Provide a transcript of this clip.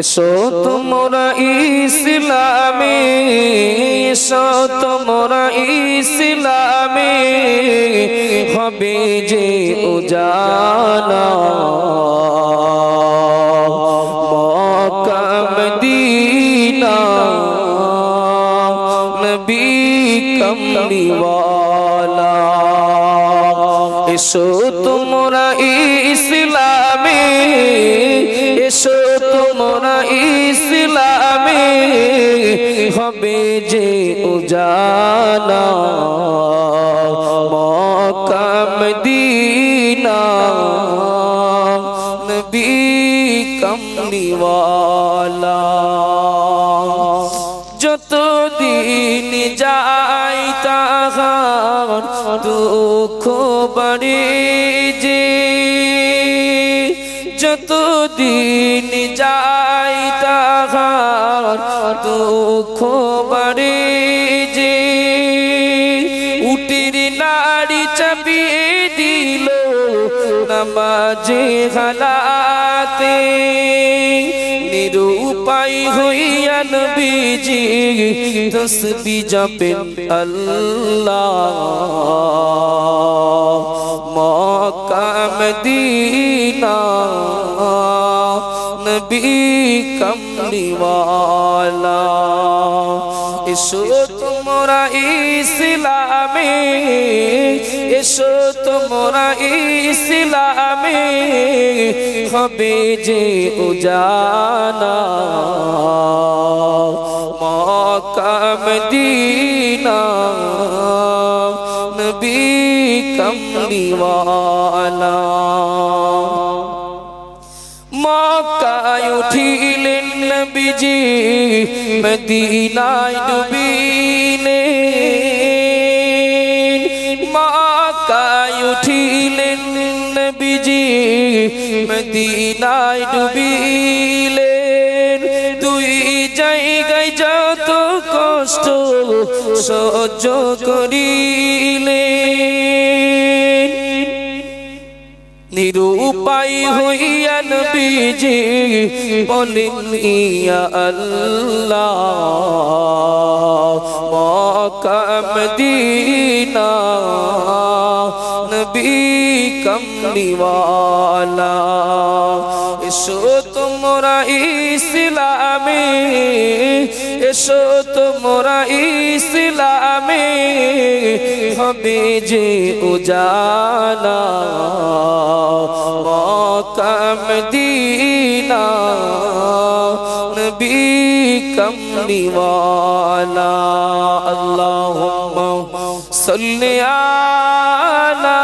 এসো তোমরা ইসলামে, এসো তোমরা ইসলামে, হবে যে উজালা। মক্কা মদিনা, নবী কমলিওয়ালা। এসো তোমরা ইসলামে, এসো তোমরা ইসলামে হবে যে উজালা মক্কা, মদিনা। নবী কমলিওয়ালা। যতদিন যাই তাহার দুঃখ বাড়ে যে যতদিন যাই তাহার দুঃখ বাড়ে যে, উটির নারী চাপিয়ে দিল নামাজে হালাতে। নিরুপায় হইয়া নবীজি তসবি জপেন আল্লাহ। মক্কা মদিনা নবী কমলিওয়ালা এসো তোমরা ইসলামে এসো তোমরা ইসলামে হবে যে উজালা মক্কা মদিনা নবী কমলিওয়ালা মক্কায় উঠিলেন নবীজি, মদিনায় ডুবিলেন। মক্কায় উঠিলেন নবীজি, মদিনায় ডুবিলেন। দুই জায়গায় যত কষ্ট সহ্য করিলেন। নিরুপায় হইয়া নবীজি বলেন ইয়া আল্লাহ মক্কা মদিনা নবী কমলিওয়ালা এসো তোমরা ইসলামে এসো তোমরা ইসলামে হবে যে উজালা। মক্কা মদিনা নবী কমলিওয়ালা আল্লাহুম্মা সাল্লি আলা